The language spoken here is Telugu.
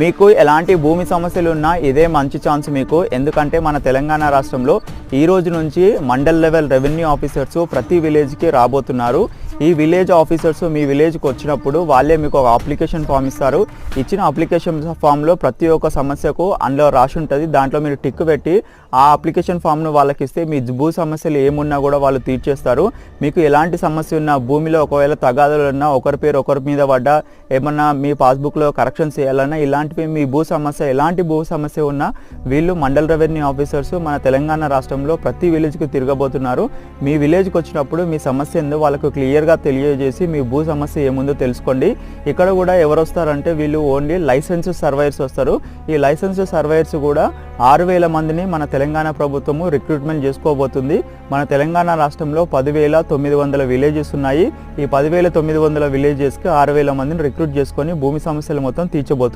మీకు ఎలాంటి భూమి సమస్యలు ఉన్నా ఇదే మంచి ఛాన్స్ మీకు. ఎందుకంటే మన తెలంగాణ రాష్ట్రంలో ఈ రోజు నుంచి మండల్ లెవెల్ రెవెన్యూ ఆఫీసర్స్ ప్రతి విలేజ్కి రాబోతున్నారు. ఈ విలేజ్ ఆఫీసర్స్ మీ విలేజ్కి వచ్చినప్పుడు వాళ్ళే మీకు ఒక అప్లికేషన్ ఫామ్ ఇస్తారు. ఇచ్చిన అప్లికేషన్ ఫామ్లో ప్రతి ఒక్క సమస్యకు అందులో రాసి ఉంటుంది దాంట్లో మీరు టిక్ పెట్టి ఆ అప్లికేషన్ ఫామ్ను వాళ్ళకి ఇస్తే మీ భూ సమస్యలు ఏమున్నా కూడా వాళ్ళు తీర్చేస్తారు. మీకు ఎలాంటి సమస్య ఉన్నా భూమిలో ఒకవేళ తగాదాలు ఉన్నా ఒకరి పేరు ఒకరి మీద పడ్డా ఏమన్నా మీ పాస్బుక్లో కరెక్షన్స్ చేయాలన్నా ఇలాంటివి మీ భూ సమస్య ఎలాంటి భూ సమస్య ఉన్నా వీళ్ళు మండల్ రెవెన్యూ ఆఫీసర్స్ మన తెలంగాణ రాష్ట్రంలో ప్రతి విలేజ్కి తిరగబోతున్నారు. మీ విలేజ్కి వచ్చినప్పుడు మీ సమస్య ఏందో వాళ్ళకు క్లియర్గా తెలియజేసి మీ భూ సమస్య ఏముందో తెలుసుకోండి. ఇక్కడ కూడా ఎవరు వస్తారంటే వీళ్ళు ఓన్లీ లైసెన్స్ సర్వైర్స్ వస్తారు. ఈ లైసెన్స్ సర్వైర్స్ కూడా ఆరు వేల మందిని మన తెలంగాణ తెలంగాణ ప్రభుత్వము రిక్రూట్మెంట్ చేసుకోబోతుంది. మన తెలంగాణ రాష్ట్రంలో పదివేల తొమ్మిది వందల విలేజెస్ ఉన్నాయి. ఈ పదివేల తొమ్మిది వందల విలేజెస్కి ఆరు వేల మందిని రిక్రూట్ చేసుకొని భూమి సమస్యలు మొత్తం తీర్చబోతుంది